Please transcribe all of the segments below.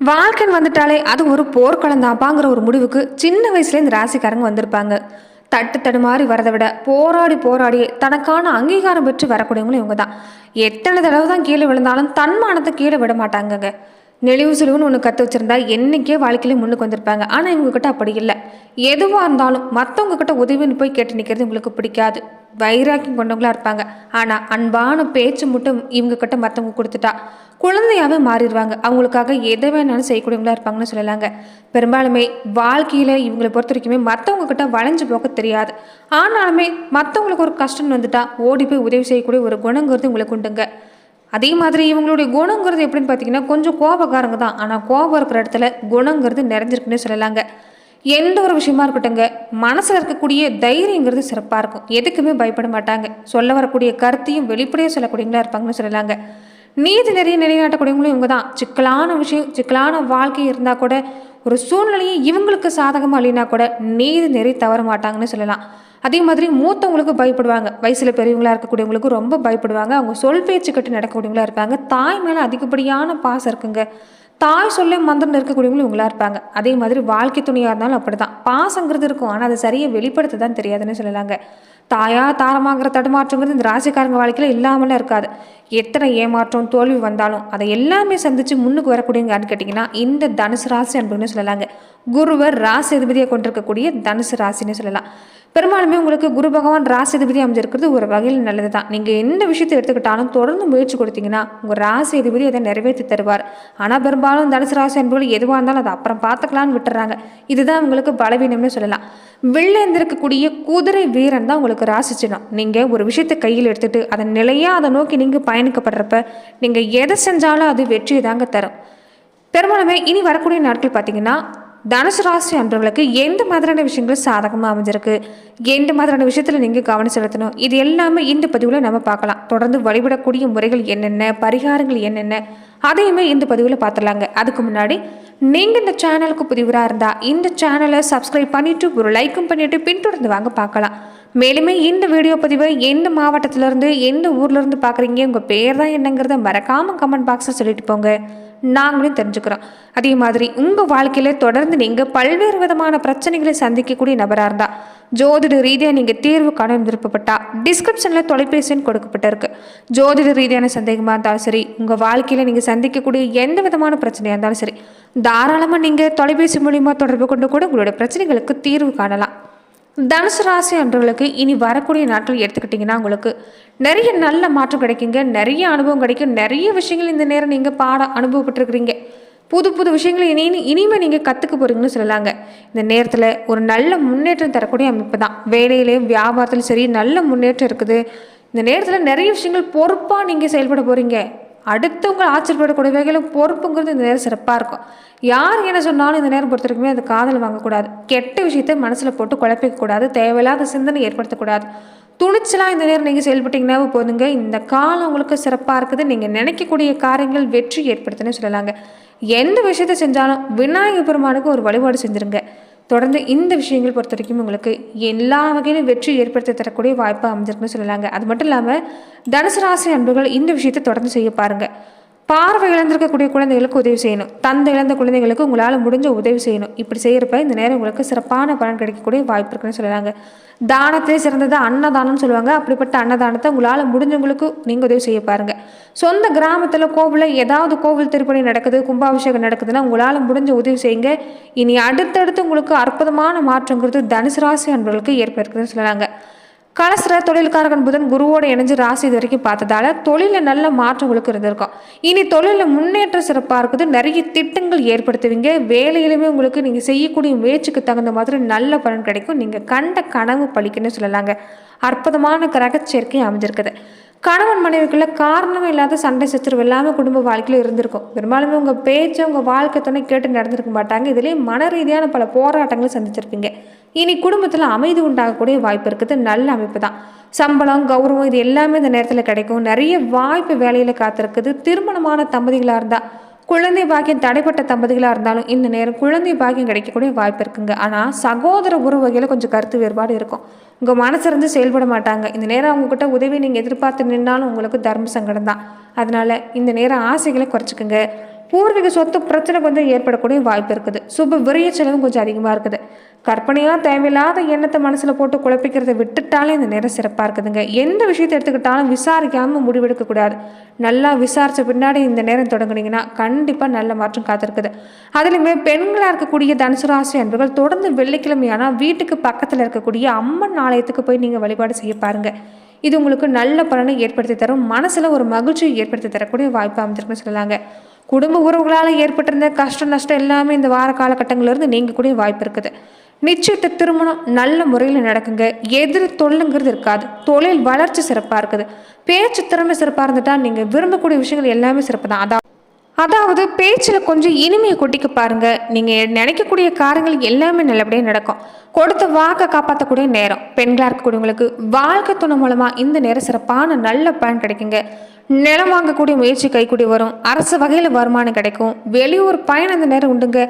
வாழ்க்கைன்னு வந்துட்டாலே அது ஒரு போர்க்களந்தாப்பாங்கிற ஒரு முடிவுக்கு சின்ன வயசுல இந்த ராசிக்காரங்க வந்திருப்பாங்க. தட்டு தடுமாறி வரதை விட போராடி போராடி தனக்கான அங்கீகாரம் பெற்று வரக்கூடியவங்களும் இவங்க தான் எத்தனை தடவை தான் கீழே விழுந்தாலும் தன்மானத்தை கீழே விட மாட்டாங்கங்க. நெளிவு சுழிவுன்னு ஒன்று கற்று வச்சிருந்தா என்னைக்கே வாழ்க்கையிலே முன்னுக்கு வந்திருப்பாங்க. ஆனால் இவங்கக்கிட்ட அப்படி இல்லை. எதுவாக இருந்தாலும் மற்றவங்கக்கிட்ட உதவின்னு போய் கேட்டு நிற்கிறது உங்களுக்கு பிடிக்காது. வைராக்கியம் கொண்டவங்களா இருப்பாங்க. ஆனால் அன்பான பேச்சு மட்டும் இவங்க கிட்ட மற்றவங்க கொடுத்துட்டா குழந்தையாகவே மாறிடுவாங்க. அவங்களுக்காக எதை வேணாலும் செய்யக்கூடியவங்களா இருப்பாங்கன்னு சொல்லலாங்க. பெரும்பாலுமே வாழ்க்கையில் இவங்களை பொறுத்த வரைக்குமே மற்றவங்க கிட்ட வளைஞ்சு போக தெரியாது. ஆனாலுமே மற்றவங்களுக்கு ஒரு கஷ்டம் வந்துட்டா ஓடி போய் உதவி செய்யக்கூடிய ஒரு குணங்கிறது உங்களுக்கு உண்டுங்க. அதே மாதிரி இவங்களுடைய குணங்கிறது எப்படின்னு பார்த்தீங்கன்னா கொஞ்சம் கோபக்காரங்க தான். ஆனால் கோபம் இருக்கிற இடத்துல குணங்கிறது நிறைஞ்சிருக்குன்னே சொல்லலாங்க. எந்த ஒரு விஷயமா இருக்கட்டுங்க மனசில் இருக்கக்கூடிய தைரியங்கிறது சிறப்பாக இருக்கும். எதுக்குமே பயப்பட மாட்டாங்க. சொல்ல வரக்கூடிய கருத்தையும் வெளிப்படையாக சொல்லக்கூடியவங்களா இருப்பாங்கன்னு சொல்லலாங்க. நீதி நிறைய நிலைநாட்டக்கூடியவங்களும் இவங்க தான். சிக்கலான விஷயம் சிக்கலான வாழ்க்கை இருந்தால் கூட ஒரு சூழ்நிலையை இவங்களுக்கு சாதகமாக இல்லைனா கூட நீதி நெறி தவற மாட்டாங்கன்னு சொல்லலாம். அதே மாதிரி மூத்தவங்களுக்கு பயப்படுவாங்க. வயசில் பெரியவங்களா இருக்கக்கூடியவங்களுக்கு ரொம்ப பயப்படுவாங்க. அவங்க சொல் பேச்சு கட்டு நடக்கக்கூடியவங்களா இருப்பாங்க. தாய் மேலே அதிகப்படியான பாசம் இருக்குங்க. தாய் சொல்ல மந்திரம் இருக்கக்கூடியவங்களும் இவங்களா இருப்பாங்க. அதே மாதிரி வாழ்க்கை துணையாக இருந்தாலும் அப்படி தான் பாசங்கிறது இருக்கும். ஆனால் அதை சரியாக வெளிப்படுத்த தான் தெரியாதுன்னு சொல்லலாங்க. தாயா தாரமாகிற தடுமாற்றங்கிறது இந்த ராசிக்காரங்க வாழ்க்கையில் இல்லாமலாம் இருக்காது. எத்தனை ஏமாற்றம் தோல்வி வந்தாலும் அதை எல்லாமே சந்தித்து முன்னுக்கு வரக்கூடியங்கான்னு கேட்டிங்கன்னா இந்த தனுசு ராசி அன்புன்னு சொல்லலாங்க. குருவர் ராசி அதிபதியை கொண்டிருக்கக்கூடிய தனுசு ராசின்னு சொல்லலாம். பெரும்பாலுமே உங்களுக்கு குரு பகவான் ராசிதிபதி அமைஞ்சிருக்கிறது ஒரு வகையில் நல்லது தான் நீங்கள் எந்த விஷயத்தை எடுத்துக்கிட்டாலும் தொடர்ந்து முயற்சி கொடுத்தீங்கன்னா உங்கள் ராசி அதிபதி அதை நிறைவேற்றி தருவார். ஆனால் பெரும்பாலும் தனுசு ராசி அன்புகள் எதுவாக இருந்தாலும் அதை அப்புறம் பார்த்துக்கலான்னு விட்டுறாங்க. இதுதான் உங்களுக்கு பலவீனம்னு சொல்லலாம். வெள்ளேந்திருக்கக்கூடிய குதிரை வீரன் தான் உங்களுக்கு ராசிச்சிடும் நீங்கள் ஒரு விஷயத்தை கையில் எடுத்துட்டு அதை நிலையாக அதை நோக்கி நீங்கள் பயணிக்கப்படுறப்ப நீங்கள் எதை செஞ்சாலும் அது வெற்றியை தாங்க தரும். பெரும்பாலுமே இனி வரக்கூடிய நாட்கள் பார்த்தீங்கன்னா தனுசு ராசி அன்றவர்களுக்கு எந்த மாதிரியான விஷயங்கள் சாதகமாக அமைஞ்சிருக்கு. எந்த மாதிரியான விஷயத்தில் நீங்கள் கவனம் செலுத்தணும். இது எல்லாமே இந்த பதிவில் நம்ம பார்க்கலாம். தொடர்ந்து வழிபடக்கூடிய முறைகள் என்னென்ன பரிகாரங்கள் என்னென்ன அதையுமே இந்த பதிவில் பார்த்துடலாங்க. அதுக்கு முன்னாடி நீங்கள் இந்த சேனலுக்கு புதிவராக இருந்தால் இந்த சேனலை சப்ஸ்கிரைப் பண்ணிவிட்டு ஒரு லைக்கும் பண்ணிவிட்டு பின்தொடர்ந்து வாங்க பார்க்கலாம். மேலுமே இந்த வீடியோ பதிவை எந்த மாவட்டத்திலேருந்து எந்த ஊர்லேருந்து பார்க்குறீங்க உங்கள் பேர் தான் என்னங்கிறத மறக்காமல் கமெண்ட் பாக்ஸில் சொல்லிட்டு போங்க. நாங்களும் தெரிஞ்சுக்கிறோம். அதே மாதிரி உங்கள் வாழ்க்கையில் தொடர்ந்து நீங்கள் பல்வேறு விதமான பிரச்சனைகளை சந்திக்கக்கூடிய நபராக இருந்தால் ஜோதிட ரீதியாக நீங்கள் தீர்வு காண விருப்பப்பட்டா டிஸ்கிரிப்ஷனில் தொலைபேசின்னு கொடுக்கப்பட்டிருக்கு. ஜோதிட ரீதியான சந்தேகமாக இருந்தாலும் சரி உங்கள் வாழ்க்கையில் நீங்கள் சந்திக்கக்கூடிய எந்த விதமான பிரச்சனையாக இருந்தாலும் சரி தாராளமாக நீங்கள் தொலைபேசி மூலிமா தொடர்பு கொண்டு கூட உங்களுடைய பிரச்சனைகளுக்கு தீர்வு காணலாம். தனுசு ராசி அன்றவர்களுக்கு இனி வரக்கூடிய நாட்கள் எடுத்துக்கிட்டிங்கன்னா உங்களுக்கு நிறைய நல்ல மாற்றம் கிடைக்குங்க. நிறைய அனுபவம் கிடைக்கும். நிறைய விஷயங்கள் இந்த நேரம் நீங்கள் பாட அனுபவப்பட்டிருக்கிறீங்க. புது புது விஷயங்களை இனி இனிமேல் நீங்கள் கற்றுக்க போகிறீங்கன்னு சொல்லலாங்க. இந்த நேரத்தில் ஒரு நல்ல முன்னேற்றம் தரக்கூடிய அமைப்பு தான். வேலையிலையும் வியாபாரத்திலும் சரி நல்ல முன்னேற்றம் இருக்குது. இந்த நேரத்தில் நிறைய விஷயங்கள் பொறுப்பாக நீங்கள் செயல்பட போகிறீங்க அடுத்தவங்க ஆச்சரியப்படக்கூடிய வகையில் பொறுப்புங்கிறது இந்த நேரம் சிறப்பாக இருக்கும். யார் என்ன சொன்னாலும் இந்த நேரம் பொறுத்த வரைக்குமே அது காதல் வாங்கக்கூடாது. கெட்ட விஷயத்தை மனசில் போட்டு குழப்பிக்கக்கூடாது. தேவையில்லாத சிந்தனை ஏற்படுத்தக்கூடாது. துணிச்சலாக இந்த நேரம் நீங்கள் செயல்பட்டீங்கன்னாவே போதுங்க. இந்த காலம் உங்களுக்கு சிறப்பாக இருக்குது. நீங்கள் நினைக்கக்கூடிய காரியங்கள் வெற்றி ஏற்படுத்துன்னு சொல்லலாங்க. எந்த விஷயத்தை செஞ்சாலும் விநாயகர் பெருமானுக்கு ஒரு வழிபாடு செஞ்சுருங்க. தொடர்ந்து இந்த விஷயங்கள் பொறுத்த வரைக்கும் உங்களுக்கு எல்லா வகையிலும் வெற்றி ஏற்படுத்தி தரக்கூடிய வாய்ப்பு அமைஞ்சிருக்குன்னு சொல்லலாங்க. அது மட்டும் இல்லாமல் தனுசு ராசி அன்புகள் இந்த விஷயத்தை தொடர்ந்து செய்ய பாருங்கள் பார்வை இழந்திருக்கக்கூடிய குழந்தைகளுக்கு உதவி செய்யணும். தந்தை இழந்த குழந்தைகளுக்கு உங்களால் முடிஞ்ச உதவி செய்யணும். இப்படி செய்கிறப்ப இந்த நேரம் உங்களுக்கு சிறப்பான பலன் கிடைக்கக்கூடிய வாய்ப்பு இருக்குன்னு சொல்லலாங்க தானத்திலே சிறந்தது அன்னதானம்னு சொல்லுவாங்க. அப்படிப்பட்ட அன்னதானத்தை உங்களால் முடிஞ்சவங்களுக்கு நீங்கள் உதவி செய்ய பாருங்கள் சொந்த கிராமத்தில் கோவிலில் ஏதாவது கோவில் திருப்பணி நடக்குது கும்பாபிஷேகம் நடக்குதுன்னா உங்களால் முடிஞ்ச உதவி செய்யுங்க. இனி அடுத்தடுத்து உங்களுக்கு அற்புதமான மாற்றங்கிறது தனுசு ராசி அன்பர்களுக்கு ஏற்படுத்துன்னு சொல்லலாங்க கலசர தொழில்காரகன் புதன் குருவோட இணைஞ்சு ராசி இது வரைக்கும் பார்த்ததால தொழிலில் நல்ல மாற்றம் உங்களுக்கு இருந்திருக்கும். இனி தொழிலில் முன்னேற்றம் சிறப்பாக இருக்குது. நிறைய திட்டங்கள் ஏற்படுத்துவீங்க. வேலையிலுமே உங்களுக்கு நீங்கள் செய்யக்கூடிய முயற்சிக்கு தகுந்த மாதிரி நல்ல பலன் கிடைக்கும். நீங்கள் கண்ட கனவு பழிக்குன்னு சொல்லலாங்க. அற்புதமான கிரக சேர்க்கை அமைஞ்சிருக்குது. கணவன் மனைவிக்குள்ள காரணமே இல்லாத சண்டை சச்சரவு எல்லாமே குடும்ப வாழ்க்கையில் இருந்திருக்கும். பெரும்பாலுமே உங்கள் பேச்சை உங்கள் வாழ்க்கை துணை கேட்டு நடந்திருக்க மாட்டாங்க. இதுலேயே மன ரீதியான பல போராட்டங்களை சந்திச்சிருப்பீங்க. இனி குடும்பத்தில் அமைதி உண்டாகக்கூடிய வாய்ப்பு இருக்குது. நல்ல அமைப்பு தான் சம்பளம் கௌரவம் இது எல்லாமே இந்த நேரத்தில் கிடைக்கும். நிறைய வாய்ப்பு வேலையில் காத்திருக்குது. திருமணமான தம்பதிகளாக இருந்தால் குழந்தை பாக்கியம் தடைப்பட்ட தம்பதிகளாக இருந்தாலும் இந்த நேரம் குழந்தை பாக்கியம் கிடைக்கக்கூடிய வாய்ப்பு இருக்குங்க. ஆனால் சகோதர உறவுகையில் கொஞ்சம் கருத்து வேறுபாடு இருக்கும். உங்கள் மனசிறந்து செயல்பட மாட்டாங்க. இந்த நேரம் அவங்கக்கிட்ட உதவி நீங்கள் எதிர்பார்த்து நின்னாலும் உங்களுக்கு தர்ம சங்கடம் தான் அதனால் இந்த நேரம் ஆசைகளை குறைச்சிக்கோங்க. பூர்வீக சொத்து பிரச்சனை கொஞ்சம் ஏற்படக்கூடிய வாய்ப்பு இருக்குது. சுப விரிய செலவும் கொஞ்சம் அதிகமாக இருக்குது. கற்பனையாக தேவையில்லாத எண்ணத்தை மனசில் போட்டு குழப்பிக்கிறத விட்டுட்டாலே இந்த நேரம் சிறப்பாக இருக்குதுங்க. எந்த விஷயத்தை எடுத்துக்கிட்டாலும் விசாரிக்காமல் முடிவெடுக்கக்கூடாது நல்லா விசாரித்த பின்னாடி இந்த நேரம் தொடங்குனீங்கன்னா கண்டிப்பாக நல்ல மாற்றம் காத்திருக்குது. அதுலேயுமே பெண்களாக இருக்கக்கூடிய தனுசு ராசி அன்பர்கள் தொடர்ந்து வெள்ளிக்கிழமையானால் வீட்டுக்கு பக்கத்தில் இருக்கக்கூடிய அம்மன் ஆலயத்துக்கு போய் நீங்கள் வழிபாடு செய்ய பாருங்கள் இது உங்களுக்கு நல்ல பலனை ஏற்படுத்தி தரும். மனசில் ஒரு மகிழ்ச்சியை ஏற்படுத்தி தரக்கூடிய வாய்ப்பு அமைஞ்சிருக்குன்னு சொல்லலாங்க. குடும்ப உறவுகளால் ஏற்பட்டிருந்த கஷ்ட நஷ்டம் எல்லாமே இந்த வார காலகட்டங்களிலிருந்து நீங்கக்கூடிய வாய்ப்பு இருக்குது. நிச்சயத்த திருமணம் நல்ல முறையில் நடக்குங்க. எதிர் தொல்லுங்கிறது இருக்காது. தொழில் வளர்ச்சி சிறப்பாக இருக்குது. பேச்சு திறமை சிறப்பாக இருந்துட்டால் நீங்கள் விரும்பக்கூடிய விஷயங்கள் எல்லாமே சிறப்பு தான் அதான் அதாவது பேச்சில் கொஞ்சம் இனிமையை கொட்டிக்க பாருங்க. நீங்கள் நினைக்கக்கூடிய காரியங்கள் எல்லாமே நல்லபடியாக நடக்கும். கொடுத்த வாக்கை காப்பாற்றக்கூடிய நேரம். பெண்களாக இருக்கக்கூடியவங்களுக்கு வாழ்க்கை துணை மூலமாக இந்த நேரம் சிறப்பான நல்ல பயன் கிடைக்குங்க. நிலம் வாங்கக்கூடிய முயற்சி கைக்கூடி வரும். அரசு வகையில் வருமானம் கிடைக்கும். வெளியூர் பயணம் இந்த நேரம் உண்டுங்க.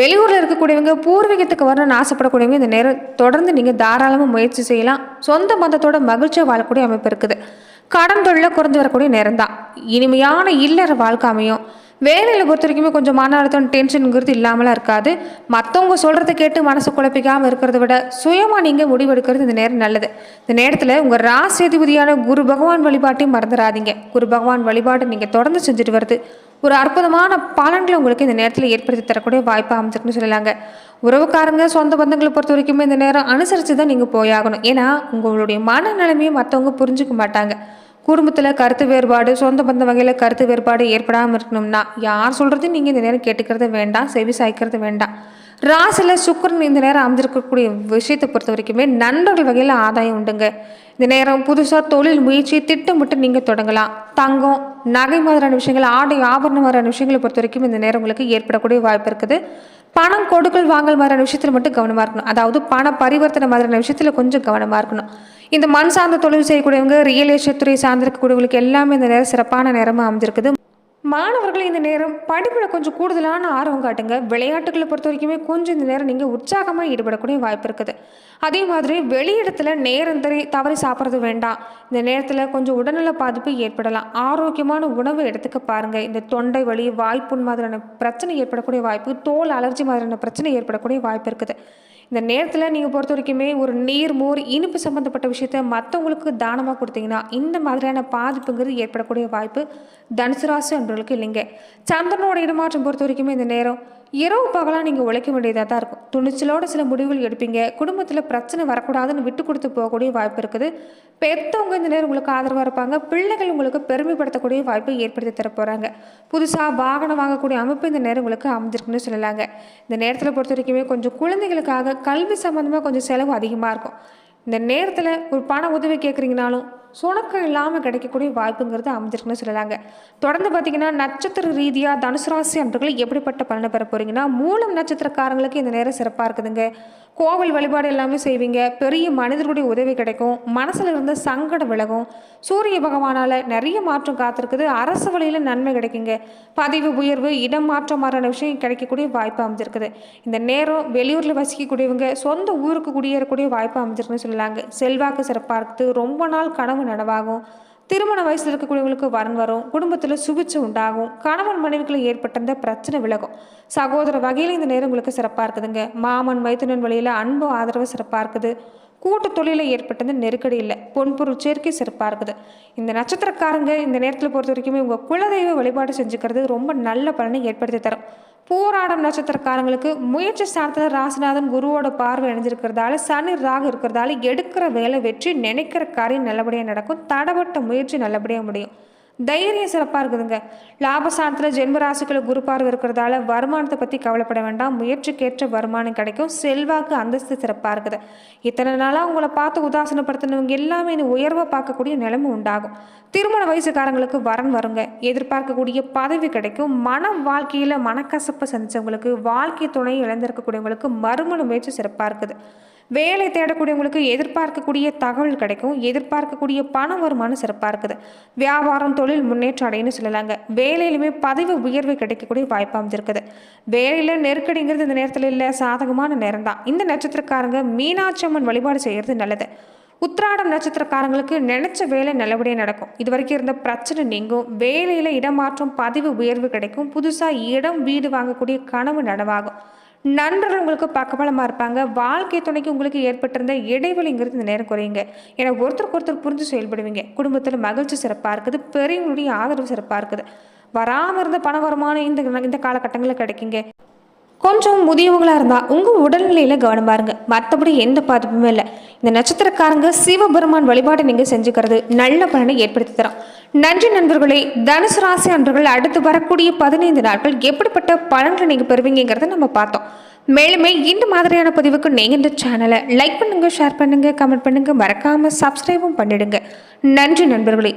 வெளியூரில் இருக்கக்கூடியவங்க பூர்வீகத்துக்கு வரணும்னு ஆசைப்படக்கூடியவங்க இந்த நேரம் தொடர்ந்து நீங்கள் தாராளமாக முயற்சி செய்யலாம். சொந்த மதத்தோட மகிழ்ச்சியாக வாழக்கூடிய அமைப்பு இருக்குது. கடன் தொழில குறைஞ்சு வரக்கூடிய நேரம் தான் இனிமையான இல்லற வாழ்க்கை அமையும். வேலையில் பொறுத்த வரைக்குமே கொஞ்சம் மன அழுத்தம் டென்ஷனுங்கிறது இல்லாமலாம் இருக்காது. மற்றவங்க சொல்கிறத கேட்டு மனசு குழப்பிக்காமல் இருக்கிறத விட சுயமாக நீங்கள் முடிவெடுக்கிறது இந்த நேரம் நல்லது. இந்த நேரத்தில் உங்கள் ராசிதிபதியான குரு பகவான் வழிபாட்டையும் மறந்துடாதீங்க குரு பகவான் வழிபாடு நீங்கள் தொடர்ந்து செஞ்சுட்டு வருது ஒரு அற்புதமான பலன்களை உங்களுக்கு இந்த நேரத்தில் ஏற்படுத்தி தரக்கூடிய வாய்ப்பாக அமைச்சிருக்குன்னு சொல்லலாங்க. உறவுக்காரங்க சொந்த பந்தங்களை பொறுத்த வரைக்குமே இந்த நேரம் அனுசரித்து தான் நீங்கள் போயாகணும். ஏன்னா உங்களுடைய மன நிலைமையை மற்றவங்க புரிஞ்சுக்க மாட்டாங்க. குடும்பத்தில் கருத்து வேறுபாடு சொந்த பந்த வகையில் கருத்து வேறுபாடு ஏற்படாமல் இருக்கணும்னா யார் சொல்கிறதையும் நீங்கள் இந்த நேரம் கேட்டுக்கிறது வேண்டாம் செவி சாய்க்கிறது வேண்டாம். ராசியில் சுக்கரன் இந்த நேரம் அமைஞ்சிருக்கக்கூடிய விஷயத்தை பொறுத்த வரைக்குமே நண்பர்கள் வகையில் ஆதாயம் உண்டுங்க. இந்த நேரம் புதுசாக தொழில் முயற்சி திட்டமிட்டு நீங்கள் தொடங்கலாம். தங்கம் நகை மாதிரியான விஷயங்கள் ஆடை ஆபரணம் மாதிரியான விஷயங்களை பொறுத்த வரைக்கும் இந்த நேரம் உங்களுக்கு ஏற்படக்கூடிய வாய்ப்பு இருக்குது. பணம் கொடுக்கல் வாங்கல் மாதிரியான விஷயத்தில் மட்டும் கவனமாக இருக்கணும். அதாவது பண பரிவர்த்தனை மாதிரியான விஷயத்தில் கொஞ்சம் கவனமாக இருக்கணும். இந்த மண் சார்ந்த தொழில் செய்யக்கூடியவங்க ரியல் எஸ்டேட் துறை சார்ந்திருக்கக்கூடியவங்களுக்கு எல்லாமே இந்த நேரம் சிறப்பான நேரமாக அமைஞ்சிருக்குது. மாணவர்கள் இந்த நேரம் படிப்பில் கொஞ்சம் கூடுதலான ஆர்வம் காட்டுங்க. விளையாட்டுகளை பொறுத்த வரைக்குமே கொஞ்சம் இந்த நேரம் நீங்கள் உற்சாகமாக ஈடுபடக்கூடிய வாய்ப்பு இருக்குது. அதே மாதிரி வெளியிடத்தில் நேரம் தறி தவறி சாப்பிட்றது வேண்டாம். இந்த நேரத்தில் கொஞ்சம் உடல்நல பாதிப்பு ஏற்படலாம். ஆரோக்கியமான உணவு எடுத்துக்க பாருங்கள் இந்த தொண்டை வலி வாய்ப்புண் மாதிரியான பிரச்சனை ஏற்படக்கூடிய வாய்ப்பு தோல் அலர்ஜி மாதிரியான பிரச்சனை ஏற்படக்கூடிய வாய்ப்பு இருக்குது. இந்த நேரத்தில் நீங்கள் பொறுத்த வரைக்குமே ஒரு நீர் மோர் இனிப்பு சம்மந்தப்பட்ட விஷயத்த மற்றவங்களுக்கு தானமாக கொடுத்தீங்கன்னா இந்த மாதிரியான பாதிப்புங்கிறது ஏற்படக்கூடிய வாய்ப்பு தனுசு ராசி அன்பர்களுக்கு இல்லைங்க. சந்திரனோட இடமாற்றம் பொறுத்த வரைக்குமே இந்த நேரம் இரவு பகலாக நீங்கள் உழைக்க வேண்டியதாக தான் இருக்கும். துணிச்சலோட சில முடிவுகள் எடுப்பீங்க. குடும்பத்தில் பிரச்சனை வரக்கூடாதுன்னு விட்டு கொடுத்து போகக்கூடிய வாய்ப்பு இருக்குது. பெற்றவங்க இந்த நேரம் உங்களுக்கு ஆதரவாக இருப்பாங்க. பிள்ளைகள் உங்களுக்கு பெருமைப்படுத்தக்கூடிய வாய்ப்பை ஏற்படுத்தி தர போகிறாங்க புதுசாக வாகனம் வாங்கக்கூடிய அமைப்பு இந்த நேரம் உங்களுக்கு அமைஞ்சிருக்குன்னு சொல்லலாங்க. இந்த நேரத்தில் பொறுத்த வரைக்குமே கொஞ்சம் குழந்தைகளுக்காக கல்வி சம்மந்தமாக கொஞ்சம் செலவு அதிகமாக இருக்கும். இந்த நேரத்தில் ஒரு பண உதவி கேட்குறீங்கனாலும் சுணக்கம் இல்லாமல் கிடைக்கக்கூடிய வாய்ப்புங்கிறது அமைஞ்சிருக்குன்னு சொல்லலாங்க. தொடர்ந்து பார்த்தீங்கன்னா நட்சத்திர ரீதியாக தனுசு ராசி அன்பர்கள் எப்படிப்பட்ட பலனை பெற போகிறீங்கன்னா மூலம் நட்சத்திரக்காரங்களுக்கு இந்த நேரம் சிறப்பாக இருக்குதுங்க. கோவில் வழிபாடு எல்லாமே செய்வீங்க. பெரிய மனிதர்களுடைய உதவி கிடைக்கும். மனசில் இருந்த சங்கடம் விலகும். சூரிய பகவானால் நிறைய மாற்றம் காத்திருக்குது. அரசு வழியில் நன்மை கிடைக்குங்க. பதவி உயர்வு இடம் மாற்றம் மாதிரியான விஷயம் கிடைக்கக்கூடிய வாய்ப்பு அமைஞ்சிருக்குது. இந்த நேரம் வெளியூரில் வசிக்கக்கூடியவங்க சொந்த ஊருக்கு குடியேறக்கூடிய வாய்ப்பு அமைஞ்சிருக்குன்னு சொல்லலாங்க. செல்வாக்கு சிறப்பாக இருக்குது. ரொம்ப நாள் கனவு நனவாகும். திருமண வயசில் இருக்கக்கூடியவங்களுக்கு வரன் வரும் குடும்பத்தில் சுபிச்சு உண்டாகும் கணவன் மனைவிக்குள்ள ஏற்பட்டிருந்த பிரச்சனை விலகும். சகோதர வகையில் இந்த நேரம் உங்களுக்கு சிறப்பாக இருக்குதுங்க. மாமன் மைத்துனன் வழியில் அன்பு ஆதரவு சிறப்பாக இருக்குது. கூட்டு தொழிலில் ஏற்பட்டது நெருக்கடி இல்லை. பொன்பொருள் சேர்க்கை சிறப்பாக இருக்குது. இந்த நட்சத்திரக்காரங்க இந்த நேரத்தில் பொறுத்த வரைக்குமே உங்கள் குலதெய்வ வழிபாடு செஞ்சுக்கிறது ரொம்ப நல்ல பலனை ஏற்படுத்தி தரும். போராடம் நட்சத்திரக்காரங்களுக்கு முயற்சி ஸ்தானத்தில் ராசிநாதன் குருவோட பார்வை அணிஞ்சிருக்கிறதால சனி ராகு இருக்கிறதால எடுக்கிற வேலை வெற்றி நினைக்கிற காரியம் நல்லபடியாக நடக்கும். தடப்பட்ட முயற்சி நல்லபடியாக முடியும். தைரியம் சிறப்பாக இருக்குதுங்க. லாபஸ்தானத்தில் ஜென்ம ராசிக்குள்ள குரு பார்வை இருக்கிறதால வருமானத்தை பற்றி கவலைப்பட வேண்டாம். முயற்சிக்கேற்ற வருமானம் கிடைக்கும். செல்வாக்கு அந்தஸ்து சிறப்பாக இருக்குது. இத்தனை நாளாக உங்களை பார்த்து உதாசனப்படுத்தினவங்க எல்லாமே உயர்வை பார்க்கக்கூடிய நிலைமை உண்டாகும். திருமண வயசுக்காரங்களுக்கு வரன் வருங்க. எதிர்பார்க்கக்கூடிய பதவி கிடைக்கும். மன வாழ்க்கையில் மனக்கசப்பை சந்தித்தவங்களுக்கு வாழ்க்கை துணை இழந்திருக்கக்கூடியவங்களுக்கு மறுமண முயற்சி சிறப்பாக இருக்குது. வேலை தேடக்கூடியவங்களுக்கு எதிர்பார்க்கக்கூடிய தகவல் கிடைக்கும். எதிர்பார்க்கக்கூடிய பண வருமானம் சிறப்பாக இருக்குது. வியாபாரம் தொழில் முன்னேற்றம் அடையுன்னு சொல்லலாங்க. வேலையிலுமே பதவி உயர்வு கிடைக்கக்கூடிய வாய்ப்பு அமைஞ்சிருக்குது. வேலையில் நெருக்கடிங்கிறது இந்த நேரத்தில் இல்லை சாதகமான நேரம் தான் இந்த நட்சத்திரக்காரங்க மீனாட்சி அம்மன் வழிபாடு செய்கிறது நல்லது. உத்திராடம் நட்சத்திரக்காரங்களுக்கு நினைச்ச வேலை நல்லபடியாக நடக்கும். இது வரைக்கும் இருந்த பிரச்சனை நீங்கும். வேலையில் இடமாற்றம் பதிவு உயர்வு கிடைக்கும். புதுசாக இடம் வீடு வாங்கக்கூடிய கனவு நனவாகும். நண்பர்கள் உங்களுக்கு பக்கபலமாக இருப்பாங்க. வாழ்க்கை துணைக்கு உங்களுக்கு ஏற்பட்டிருந்த இடைவெளிங்கிறது இந்த நேரம் குறையுங்க. ஏன்னா ஒருத்தருக்கு ஒருத்தர் புரிஞ்சு செயல்படுவீங்க. குடும்பத்தில் மகிழ்ச்சி சிறப்பாக இருக்குது. பெரியவங்களுடைய ஆதரவு சிறப்பாக இருக்குது. வராமல் இருந்த பண வருமானம் இந்த இந்த காலகட்டங்களில் கிடைக்குங்க. கொஞ்சம் முதியவங்களாக இருந்தால் உங்கள் உடல்நிலையில் கவனம் பாருங்க. மற்றபடி எந்த பாதிப்புமே இல்லை. இந்த நட்சத்திரக்காரங்க சிவபெருமான் வழிபாடு நீங்கள் செஞ்சுக்கிறது நல்ல பலனை ஏற்படுத்தி தரும். நன்றி நண்பர்களே தனுசு ராசி அன்பர்கள் அடுத்து வரக்கூடிய பதினைந்து நாட்கள் எப்படிப்பட்ட பலன்களை நீங்கள் பெறுவீங்கிறத நம்ம பார்த்தோம். மேலுமே இந்த மாதிரியான பதிவுக்கு நீங்கள் இந்த சேனலை லைக் பண்ணுங்கள் ஷேர் பண்ணுங்கள் கமெண்ட் பண்ணுங்கள் மறக்காமல் சப்ஸ்கிரைபும் பண்ணிடுங்க. நன்றி நண்பர்களே.